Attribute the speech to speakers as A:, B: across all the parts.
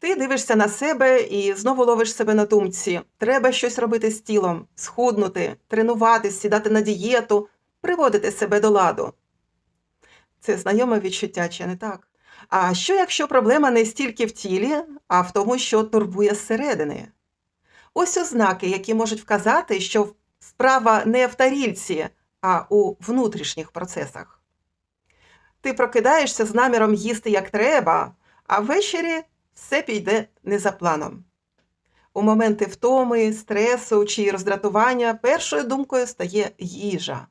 A: Ти дивишся на себе і знову ловиш себе на думці. Треба щось робити з тілом, схуднути, тренуватись, сідати на дієту, приводити себе до ладу. Це знайоме відчуття, чи не так? А що якщо проблема не стільки в тілі, а в тому, що турбує зсередини? Ось ознаки, які можуть вказати, що справа не в тарільці, а у внутрішніх процесах. Ти прокидаєшся з наміром їсти як треба, а ввечері все піде не за планом. У моменти втоми, стресу чи роздратування першою думкою стає їжа.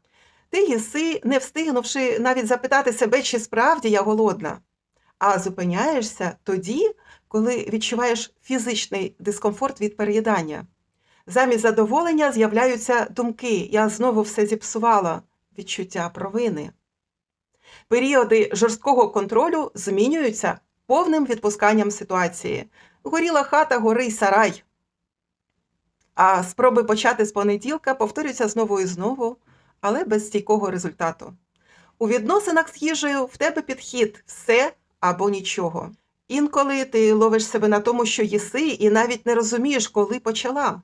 A: Ти їси, не встигнувши навіть запитати себе, чи справді я голодна, а зупиняєшся тоді, коли відчуваєш фізичний дискомфорт від переїдання. Замість задоволення з'являються думки я знову все зіпсувала, відчуття провини. Періоди жорсткого контролю змінюються повним відпусканням ситуації. Горіла хата, горий сарай. А спроби почати з понеділка повторюються знову і знову, але без стійкого результату. У відносинах з їжею в тебе підхід все або нічого. Інколи ти ловиш себе на тому, що їси, і навіть не розумієш, коли почала.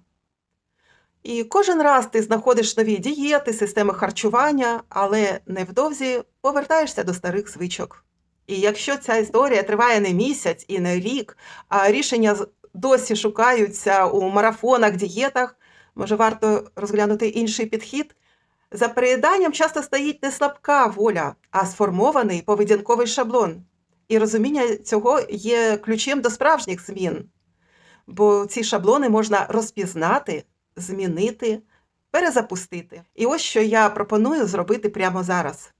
A: І кожен раз ти знаходиш нові дієти, системи харчування, але невдовзі повертаєшся до старих звичок. І якщо ця історія триває не місяць і не рік, а рішення досі шукаються у марафонах, дієтах, може варто розглянути інший підхід. За переїданням часто стоїть не слабка воля, а сформований поведінковий шаблон. І розуміння цього є ключем до справжніх змін. Бо ці шаблони можна розпізнати, змінити, перезапустити. І ось що я пропоную зробити прямо зараз.